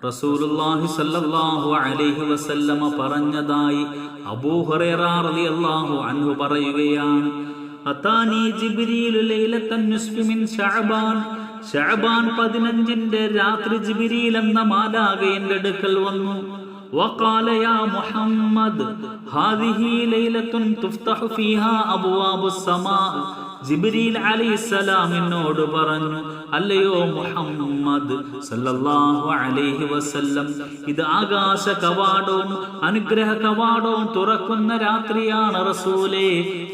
റസൂലുള്ളാഹി സല്ലല്ലാഹു അലൈഹി വസല്ലമ പറഞ്ഞതായി അബൂ ഹുറൈറ റളിയല്ലാഹു അൻഹു പറയുകയാണ് അതാനി ജിബ്രീലു ലൈലത്തൻ നിസ്ഫി മിൻ ശഅബാൻ ശഅബാൻ പതിനഞ്ചിന്റെ രാത്രി ജിബ്രീൽ എന്ന മാലാക എന്റെ അടുക്കൽ വന്നു وقال يا محمد هذه ليلة تفتح فيها أبواب السماء ജിബ്രീൽ അലൈഹിസ്സലാമിനോട് പറഞ്ഞു അല്ലയോ മുഹമ്മദ് സല്ലല്ലാഹു അലൈഹി വസല്ലം ഇത് ആകാശ കവാടവും അനുഗ്രഹ കവാടവും തുറക്കുന്ന രാത്രിയാണ് റസൂലേ.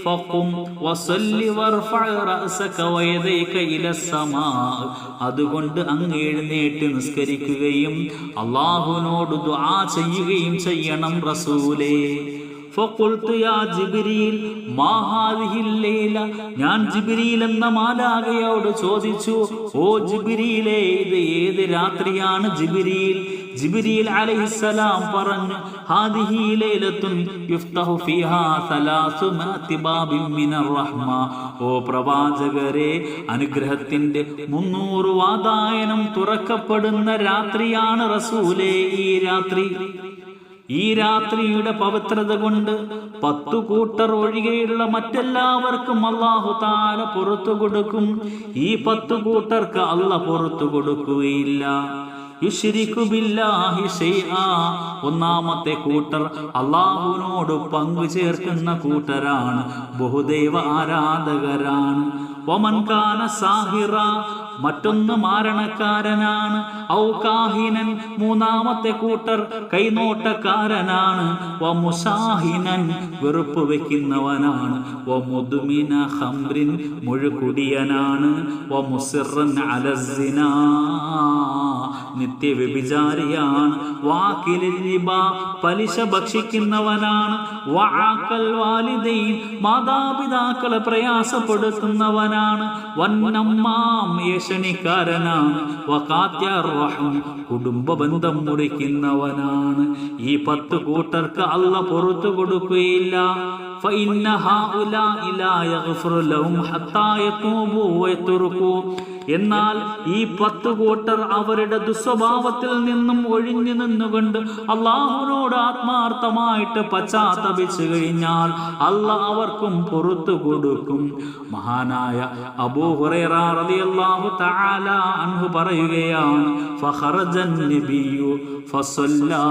ഫഖും വസല്ലി വർഫഅ റഅസക വയദൈക ഇലസ്സമാ അതുകൊണ്ട് അങ്ങ് എഴുന്നേറ്റ് നിസ്കരിക്കുകയും അള്ളാഹുവിനോട് ദുആ ചെയ്യുകയും ചെയ്യണം റസൂലേ. ഞാൻ ജിബ്രീൽ എന്ന മാലാകയോട് ചോദിച്ചു ഓ ജിബിരിയിലെ ഇത് ഏത് രാത്രിയാണ് ജിബിരിയിൽ ജിബിരിയിൽ അലൈഹിസ്സലാം പറഞ്ഞു ഹാദിഹി ലൈലത്തുൻ യുഫ്തഹു ഫീഹാ സലാസു മാതി ബാബിൻ മിനർ റഹ്മ. ഓ പ്രവാചകരെ അനുഗ്രഹത്തിന്റെ മുന്നൂറ് വാതായനം തുറക്കപ്പെടുന്ന രാത്രിയാണ് റസൂലേ ഈ രാത്രി. ഈ രാത്രിയുടെ പവിത്രത കൊണ്ട് പത്തു കൂട്ടർ ഒഴികെയുള്ള മറ്റെല്ലാവർക്കും അള്ളാഹു താല പുറത്തു കൊടുക്കും. ഈ പത്തു കൂട്ടർക്ക് അല്ല പുറത്തു കൊടുക്കുകയില്ല. ഒന്നാമത്തെ കൂട്ടർ അള്ളാഹുവിനോട് പങ്കു ചേർക്കുന്ന കൂട്ടരാണ്. ബഹുദൈവ ആരാധകരാണ്. ഒമൻകാന സാഹിറ. മറ്റൊന്ന് മാരണക്കാരനാണ്. ഔകാഹിനൻ മൂന്നാമത്തെ കൂട്ടർ കൈനോട്ടക്കാരനാണ്. വമുസാഹിനൻ വെറുപ്പ് വെക്കുന്നവനാണ് വമുദുമിന ഹംറിൻ മുഴുകുടിയനാണ്. വമുസിറൻ അലസിന അലസിനാ നിത്യ വ്യഭിചാരിയാണ് വാക്കിലിൽ പലിശ ഭക്ഷിക്കുന്നവനാണ്. വാക്കൽ വാലിദൈൻ മാതാപിതാക്കളെ പ്രയാസപ്പെടുത്തുന്നവനാണ്. വന്നമ്മാം യേശണിക്കാരനാണ് റഹം കുടുംബ ബന്ധം മുറിക്കുന്നവനാണ്. ഈ പത്ത് കൂട്ടർക്ക് അല്ല പുറത്തു കൊടുക്കുകയില്ല. فإن هؤلاء لا يغفر لهم حتى يتوبوا ويتركوا എന്നാൽ ഈ പത്ത് കൂട്ടർ അവരുടെ ദുസ്വഭാവത്തിൽ നിന്നും ഒഴിഞ്ഞു നിന്നുകൊണ്ട് അള്ളാഹുവിനോട് ആത്മാർത്ഥമായിട്ട് പശ്ചാത്തപിച്ചു കഴിഞ്ഞാൽ അല്ല അവർക്കും പുറത്തു കൊടുക്കും മഹാനായ അബൂഹുറൈറാഹു തആല അൻഹു പറയുകയാണ് ഫഖറജൻ നബിയു ഫസല്ലാ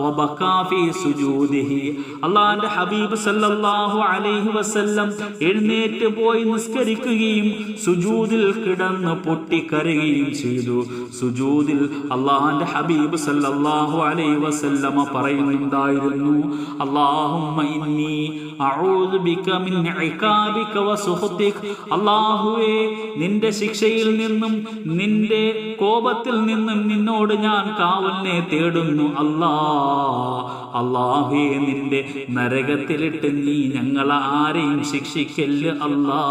വബകാ ഫീ സുജൂദിഹി അള്ളാഹുവിന്റെ ഹബീബ് സല്ലല്ലാഹു അലൈഹി വസല്ലം എഴുന്നേറ്റ് പോയി നിസ്കരിക്കുകയും സുജൂദിൽ കിടന്ന് പൊട്ടിക്കരയുകയും ചെയ്തു. സുജൂദിൽ അള്ളാഹാന്റെ ഹബീബ് സല്ലല്ലാഹു അലൈഹി വസല്ലമ പറയുന്നുണ്ടായിരുന്നു അള്ളാഹു അഊദു ബിക മിൻ ഇഖാബിക വസുഖ്തിക് അല്ലാഹുവേ നിന്റെ ശിക്ഷയിൽ നിന്നും നിന്റെ കോപത്തിൽ നിന്നും നിന്നോട് ഞാൻ കാവലിനെ തേടുന്നു. അല്ലാ അള്ളാഹുവേ നിന്റെ നരകത്തിലിട്ട് നീ ഞങ്ങളെ ആരെയും ശിക്ഷിക്കല്ല്. അല്ലാ.